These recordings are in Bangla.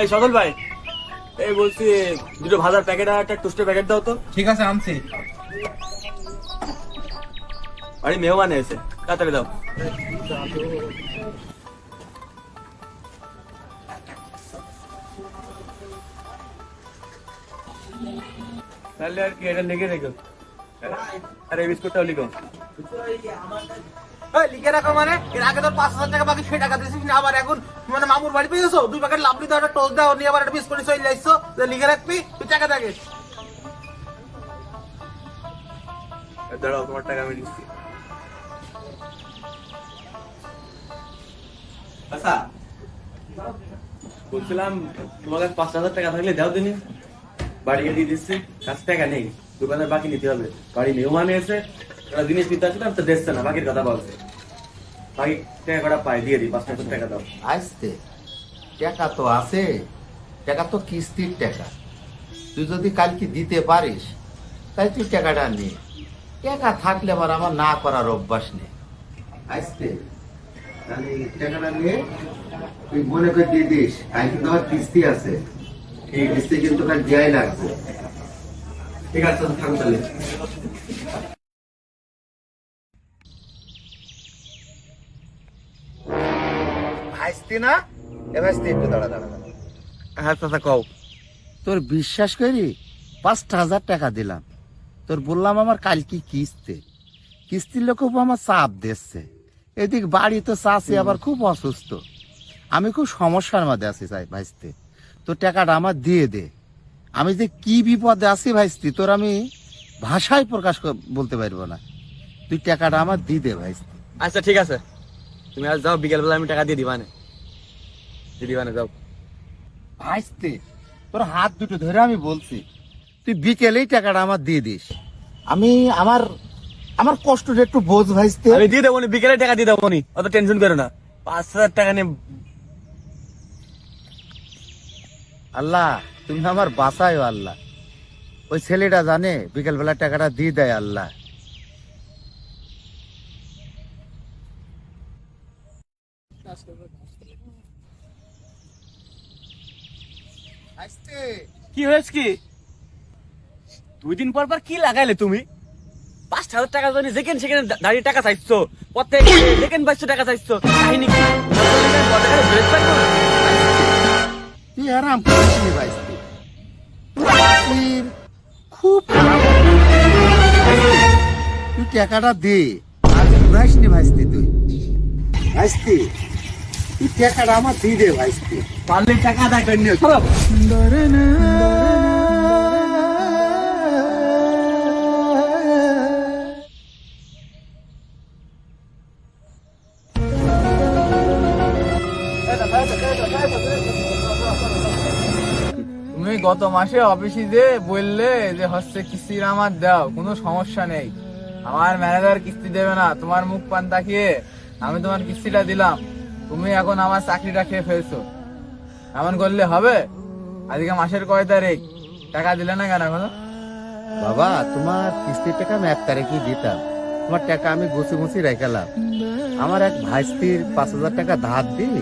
এই সদল ভাই এই বলছি দুটো ভাজার প্যাকেট আর একটা টোস্টের প্যাকেট দাও তো। ঠিক আছে আনছি। বাড়ি মেহমান এসে তাড়াতাড়ি দাও। তাহলে আর কি এটা লিখে রেখো। আরে বিস্কুটটাও লিখো। লিখে রাখো মানে? এর আগে তোর পাঁচ হাজার টাকা বাকি, সেই টাকা দিয়েছিস না, আবার এখন মানে মামুর বাড়ি পেয়েছ দুই প্যাকেট একটা টোস্ট নিয়ে আবার একটা বিস্কুট লিখে রাখবি, তুই টাকা দাঁড়াও, তোমার টাকা আমি আচ্ছা বলছিলাম তোমার কাছে পাঁচ হাজার টাকা থাকলে দাও দিনে। বাড়িকে দিয়ে দিচ্ছি কাছে টাকা নেই, দোকানের বাকি নিতে হবে। বাড়ি মেহমান এসে জিনিস নিতে আসছিলাম তো দেখছে না, বাকির কথা বলছে। বাকি টাকা পাই, দিয়ে টাকা দাও। টাকা তো আছে, টাকা তো কিস্তির টাকা। তুই যদি কালকে দিতে পারিস তাই তুই টাকাটা নে। টাকা থাকলে আবার আমার না করার অভ্যাস নেই। আসতে টাকাটা নিয়ে তুই দিয়ে দিস কিস্তি আছে। এই কিস্তি কিন্তু ঠিক আছে তাহলে। না একটু দাঁড়া দাঁড়া দাঁড়া। হ্যাঁ চাচা কও। তোর বিশ্বাস করি পাঁচটা হাজার টাকা দিলাম। তোর বললাম আমার কালকে কিস্তি। কিস্তির লোক আমার চাপ দিচ্ছে। এদিক বাড়ি তো চাষি আবার খুব অসুস্থ। আমি খুব সমস্যার মধ্যে আছি চাই ভাইস্তে। তোর টাকাটা আমার দিয়ে দে। আমি যে কি বিপদে আছি ভাইস্তি তোর আমি ভাষায় প্রকাশ কর- বলতে পারব না। তুই টাকাটা আমার দিয়ে দে ভাইস্তি। আচ্ছা ঠিক আছে। তুমি আজ যাও বিকেলবেলা আমি টাকা দিয়ে দিবানে। দিয়ে দিবানে যাও। ভাইস্তে তোর হাত দুটো ধরে আমি বলছি তুই বিকেলেই টাকাটা আমার দিয়ে দিস। আমি আমার আমার কষ্টটা একটু বোঝ ভাইস্তে। আমি দিয়ে দেবো নি, বিকেলে টাকা দিয়ে দেবো নি অত টেনশন করো না। পাঁচ হাজার টাকা নিয়ে আল্লাহ তুমি আমার বাঁচায় আল্লাহ। ওই ছেলেটা জানে বিকেল বেলা টাকাটা দিয়ে দেয় আল্লাহ। কি হয়েছে কি? দুই দিন পর পর কি লাগাইলে তুমি? পাঁচ হাজার টাকা জন্য যেখানে সেখানে দাঁড়িয়ে টাকা চাইছো। প্রত্যেক যেখানে পাইছো টাকা চাইছো। কাহিনী কি? তুই আরাম করিস নি খুব তুই টাকাটা দে। আর ঘুরাইস নি ভাইস্তে তুই? ভাইস্তে তুমি গত মাসে অফিসে যে বললে যে হচ্ছে কিস্তির আমার দাও, কোনো সমস্যা নেই। আমার ম্যানেজার কিস্তি দেবে না, তোমার মুখ পান তাকিয়ে আমি তোমার কিস্তিটা দিলাম। তুমি এখন আমার চাকরিটা খেয়ে ফেলছো। এমন করলে হবে? আজকে মাসের কয় তারিখ? টাকা দিলে না কেন এখনও? বাবা তোমার কিস্তির টাকা আমি এক তারিখই দিতাম। তোমার টাকা আমি গুছি গুছি রেখেলাম। আমার এক ভাইস্তির পাঁচ হাজার টাকা ধার দিই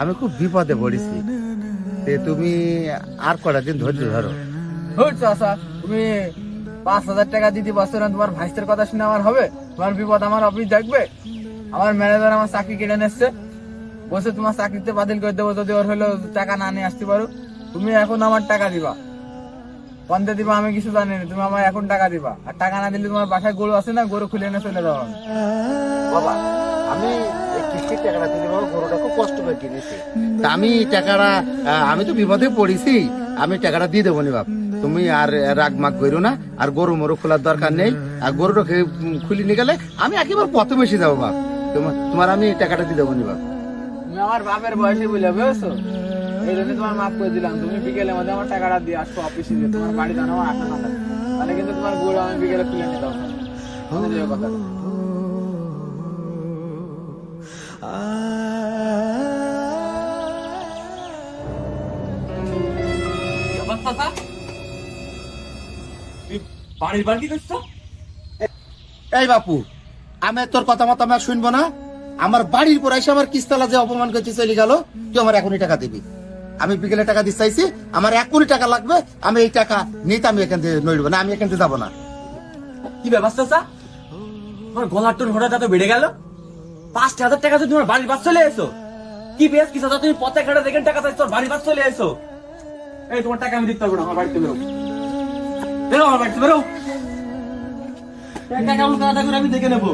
আমি খুব বিপদে পড়েছি। তে তুমি আর কটা দিন ধৈর্য ধরো। হুট চাষা তুমি পাঁচ হাজার টাকা দিতে পারছ না তোমার ভাইস্তের কথা শুনে আমার হবে? তোমার বিপদ আমার অফিস দেখবে? আমার ম্যানেজার আমার চাকরি কেটে নিচ্ছে। বসে তোমার চাকরিতে বাতিল করে দেবো, যদি ওর হলো টাকা না নিয়ে আসতে পারো, তুমি এখন আমার টাকা দিবা। পন্দে দিবা, আমি কিছু জানি না, তুমি আমার এখন টাকা দিবা। আর টাকা না দিলে তোমার বাসায় গরু আছে না, গরু খুলে এনে চলে যাব। বাবা, আমি কষ্ট করে কিনেছি। আমি টাকাটা আমি তো বিপদে পড়েছি, আমি টাকাটা দিয়ে দেবো নি বাপ। তুমি আর রাগ মাগ করো না, আর গরু মরু খোলার দরকার নেই, আর গরুটা খুলে নিয়ে গেলে আমি একেবারে পথ বেশি যাব বাপ। তোমার আমি টাকাটা দিয়ে দেবো নি বাপ। তুমি আমার বাপের বয়সে বুঝলে বুঝেছ? এই জন্য তোমার মাফ করে দিলাম। তুমি বিকেলের মধ্যে আমার টাকাটা দিয়ে আসো অফিসে দিয়ে তোমার বাড়ি জানো আমার আসা না তাহলে কিন্তু তোমার গরু আমি বিকেলে খুলে নিতাম কথা। বাড়ির বাড়ি করছ এই বাপু আমি তোর কথা মতো আমি শুনব না। আমার বাড়ির পর এসে আমার কিস্তালা যে অপমান করতে চলে গেল, তুই আমার এখনই টাকা দিবি। আমি বিকেলে টাকা দিতে চাইছি, আমার কোটি টাকা লাগবে, আমি এই টাকা নিতে আমি এখান থেকে নড়বো না, আমি এখান থেকে যাব না। কি ব্যবস্থা চা তোমার গলার টোন হঠাৎ এত বেড়ে গেল? পাঁচ হাজার টাকা তো তোমার বাড়ির বাস চলে এসো। কি বেশ, কি সাথে তুমি পথে ঘাটে দেখেন টাকা চাইছো বাড়ির বাস চলে এসো। এই, তোমার টাকা আমি দিতে পারব না, আমার বাড়িতে বেরো। বেরো, আমার বাড়িতে বেরো। টাকা কাদা করে আমি দেখে নেব।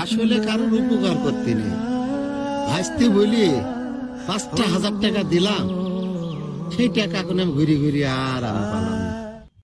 আসলে কারোর উপকার করতে নেই। ভাজতে বলি পাঁচটা হাজার টাকা দিলাম, সেই টাকা এখন আমি ঘুরি ঘুরি আর আমি পালাম